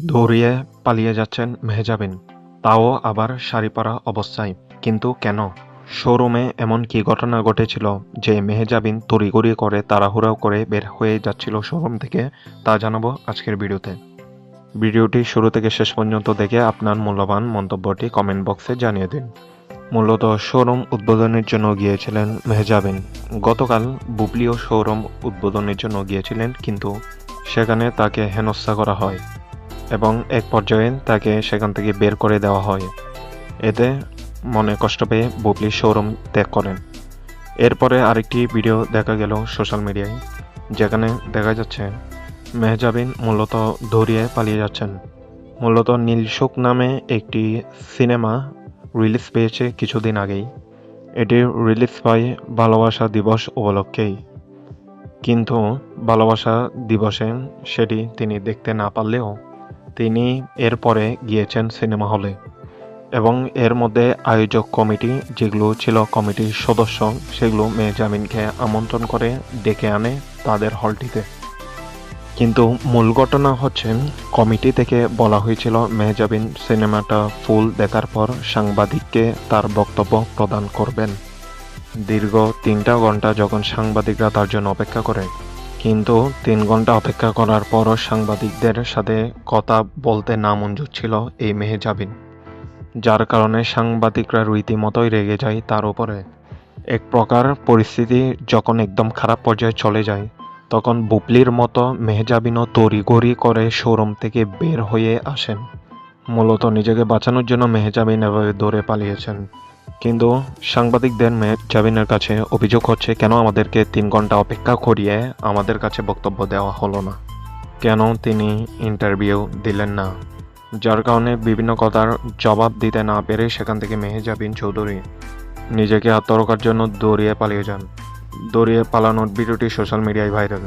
দৌড়িয়ে পালিয়ে যাচ্ছেন মেহজাবিন। তাও আবার শাড়ি পরা অবস্থায়। কিন্তু কেন? শোরুমে এমন কি ঘটনা ঘটেছিল যে মেহজাবিন তড়িগড়ি করে তাড়াহুড়ো করে বের হয়ে যাচ্ছিল শোরুম থেকে, তা জানাব আজকের ভিডিওতে। ভিডিওটি শুরু থেকে শেষ পর্যন্ত দেখে আপনার মূল্যবান মন্তব্যটি কমেন্ট বক্সে জানিয়ে দিন। মূলত শোরুম উদ্বোধনের জন্য গিয়েছিলেন মেহজাবিন। গতকাল বুবলিও শোরুম উদ্বোধনের জন্য গিয়েছিলেন, কিন্তু সেখানে তাকে হেনস্থা করা হয় এবং এক পর্যায়ে তাকে সেখান থেকে বের করে দেওয়া হয়। এতে মনে কষ্ট পেয়ে বুবলি শোরুম ত্যাগ করেন। এরপরে আরেকটি ভিডিও দেখা গেল সোশ্যাল মিডিয়ায়, যেখানে দেখা যাচ্ছে মেহজাবিন মূলত ধরিয়ে পালিয়ে যাচ্ছেন। মূলত নীলশোক নামে একটি সিনেমা রিলিজ পেয়েছে কিছুদিন আগেই। এটি রিলিজ পায় ভালোবাসা দিবস উপলক্ষেই। কিন্তু ভালোবাসা দিবসে সেটি তিনি দেখতে না পারলেও তিনি এরপরে গিয়েছেন সিনেমা হলে এবং এর মধ্যে আয়োজক কমিটি যেগুলো ছিল কমিটির সদস্য সেগুলো মেহজামিনকে আমন্ত্রণ করে ডেকে আনে তাদের হলটিতে। কিন্তু মূল ঘটনা হচ্ছে কমিটি থেকে বলা হয়েছিল, মেহজাবিন সিনেমাটা ফুল দেখার পর সাংবাদিককে তার বক্তব্য প্রদান করবেন। দীর্ঘ তিনটা ঘণ্টা যখন সাংবাদিকরা তার জন্য অপেক্ষা করে, কিন্তু তিন ঘণ্টা অপেক্ষা করার পরও সাংবাদিকদের সাথে কথা বলতে না মঞ্জুর ছিল এই মেহজাবিন, যার কারণে সাংবাদিকরা রীতিমতোই রেগে যায় তার উপরে। এক প্রকার পরিস্থিতি যখন একদম খারাপ পর্যায়ে চলে যায় তখন বুবলির মতো মেহজাবিনও তড়িঘড়ি করে শোরুম থেকে বের হয়ে আসেন। মূলত নিজেকে বাঁচানোর জন্য মেহজাবিন এভাবে দৌড়ে পালিয়েছেন। কিন্তু সাংবাদিকদের মেহজাবিনের কাছে অভিযোগ হচ্ছে, কেন আমাদেরকে তিন ঘণ্টা অপেক্ষা করিয়ে আমাদের কাছে বক্তব্য দেওয়া হলো না? কেন তিনি ইন্টারভিউ দিলেন না? যার কারণে বিভিন্ন কথার জবাব দিতে না পেরে সেখান থেকে মেহেজাবিন চৌধুরী নিজেকে আত্মরক্ষার জন্য দৌড়িয়ে পালিয়ে যান। দৌড়িয়ে পালানোর ভিডিওটি সোশ্যাল মিডিয়ায় ভাইরাল